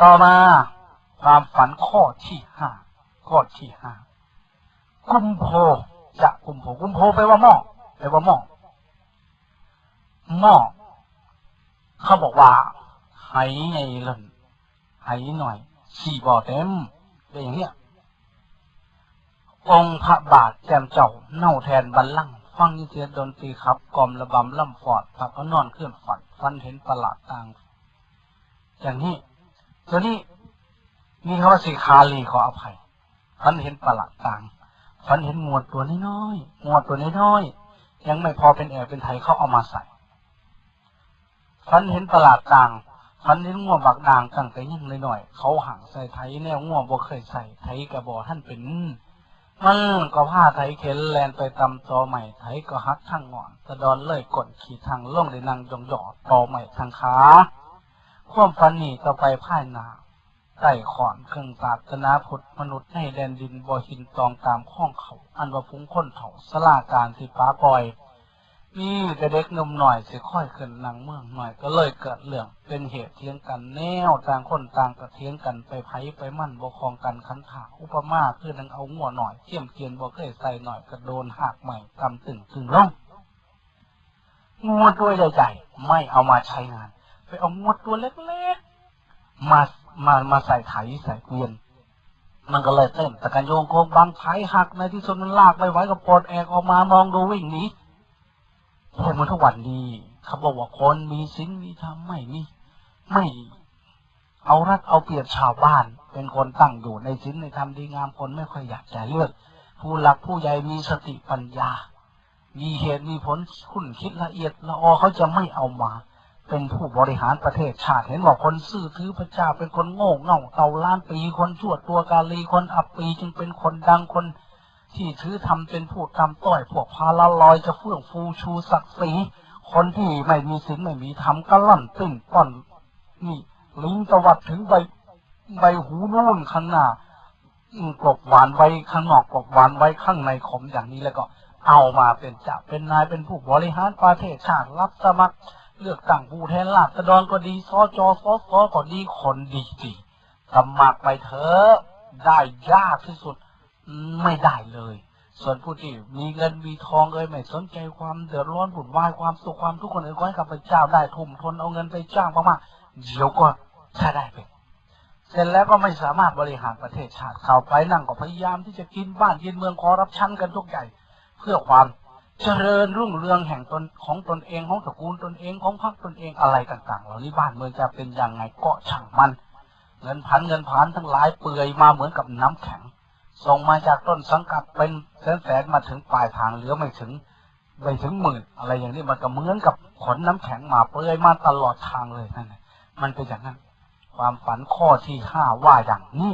ต่อมาความฝันข้อที่ห้าข้อที่ห้ากุมโพจะกุมโพกุมโพแปลว่าหม้อแปลว่าหม้อหม้อเขาบอกว่าไหไงเล่นไหหน่อยสี่บ่อเต็มเป็นอย่างเนี้ยองค์พระบาทแจมเจ้าเน่าแทนบัลลังก์ฟังยินเสียงดนตรีครับกล่อมระบำล่ำฟอดพระก็นอนเคลื่อนฝันฟันเห็นประหลาดต่าง อย่างนี้ ตัวนี้มีคำว่าสีคาลีขออภัยฟันเห็นประหลาดต่างฟันเห็นงวดตัวน้อยๆงวดตัวน้อยๆยังไม่พอเป็นแอร์เป็นไทยเขาเอามาใส่ฟันเห็นประหลาดต่างฟันเห็นงวดบักด่างตั้งแต่ยังหน่อย เขาห่างใส่ไทยแนวงวดบ่เคยใส่ไทยกระบอกท่านเป็นมันก็ผ้าไทยเข็นแลนไปตำตอใหม่ไทยก็ฮักทั้งงอนสะดอนเลยกดขี่ทางล่องได้นางยองหยอดตอใหม่ทางขา ความฟันนี่ต่อไปพ่ายนาไต่ขอนเครื่องศาสนาพุทธมนุษย์ในแดนดินบ่หินตองตามข้องเขา อันว่าพุงค้นเถาสลาการที่ป้าปล่อย นี่แต่เด็กนมหน่อยสิค่อยขึ้นนางเมืองหน่อยก็เลยเกิดเรื่องเป็นเหตุเทียงกันแนวต่างคนต่างกระเทียงกันไปไผไปมั่นบกครองกันคันถาอุปมาคือนังเอางัวหน่อยเทียมเกียนบ่เคยใส่หน่อยกระโดนหักใหม่กำตึงตึงลงงัวตัวใหญ่ๆไม่เอามาใช้งาน ไปเอางัวตัวเล็กๆ มามามาใส่ไถใส่เกวียน มันก็เลยเต้นแต่กันโยงโคงบางไถหักในที่สุดมันลากไปไว้กับปลดแอกออกมามองดูวิ่งหนีคนมันทุกวันนี้เขาบอกว่าคนมีศีลมีธรรมไม่มีไม่เอารัดเอาเปรียบชาวบ้าน เป็นคนตั้งอยู่ในศีลในธรรมดีงามคนไม่ค่อยอยากจะเลือก ผู้หลักผู้ใหญ่มีสติปัญญา มีเหตุมีผลคุณคิดละเอียดละออเขาจะไม่เอามา เป็นผู้บริหารประเทศชาติ เห็นว่าคนซื่อถือพระเจ้าเป็นคนโง่เง่าเต่าล้านปีคนชั่วตัวกาลีคนอับปีจึงเป็นคนดังคนที่ถือทำเป็นผู้ทำต้อยพวกพาละลอยจะเฟื่องฟูชูศักดิ์ศรีคนที่ไม่มีศีลไม่มีธรรมก็ล่อนตึ้งป้อนนี่ลิงตวัดถึงใบใบหูนู่นข้างหน้าอืกลบหวานไว้ข้างนอกกลบหวานไว้ข้างในขมอย่างนี้แล้วก็เอามาเป็นจ่าเป็นนายเป็นผู้บริหารประเทศชาติรับสมัคร เลือกตั้งผู้แทนราษฎรก็ดีสจสสก็ดีคนดีสิสมัครไปเถอะได้ยากที่สุดไม่ได้เลย ส่วนผู้ที่มีเงินมีทองเลยไม่สนใจความเดือดร้อนบุญวายความสุขความทุกข์คนอื่นขอให้กับพระเจ้าได้ทุ่มทนเอาเงินไปจ้างมากๆเดี๋ยวก็ใช้ได้เป็นเสร็จแล้วก็ไม่สามารถบริหารประเทศชาติเข้าไปนั่งก็พยายามที่จะกินบ้านกินเมืองขอรับชั้นกันทุกใหญ่ เพื่อความ เจริญรุ่งเรืองแห่งตนของตนเองของตระกูลตนเองของพรรคตนเองอะไรต่างๆ เหล่านี้บ้านเมืองจะเป็นยังไงก็ช่างมัน เงินพันเงินผ่านทั้งหลายเปื่อยมาเหมือนกับน้ำแข็ง ส่งมาจากต้นสังกัดเป็นแสนแสนมาถึงปลายทางเหลือไม่ถึงไม่ถึงหมื่นอะไรอย่างนี้มันก็เหมือนกับขนน้ำแข็งมาเปื่อยมาตลอดทางเลยนั่นมันเป็นอย่างนั้น ความฝันข้อที่ห้าว่าอย่างนี้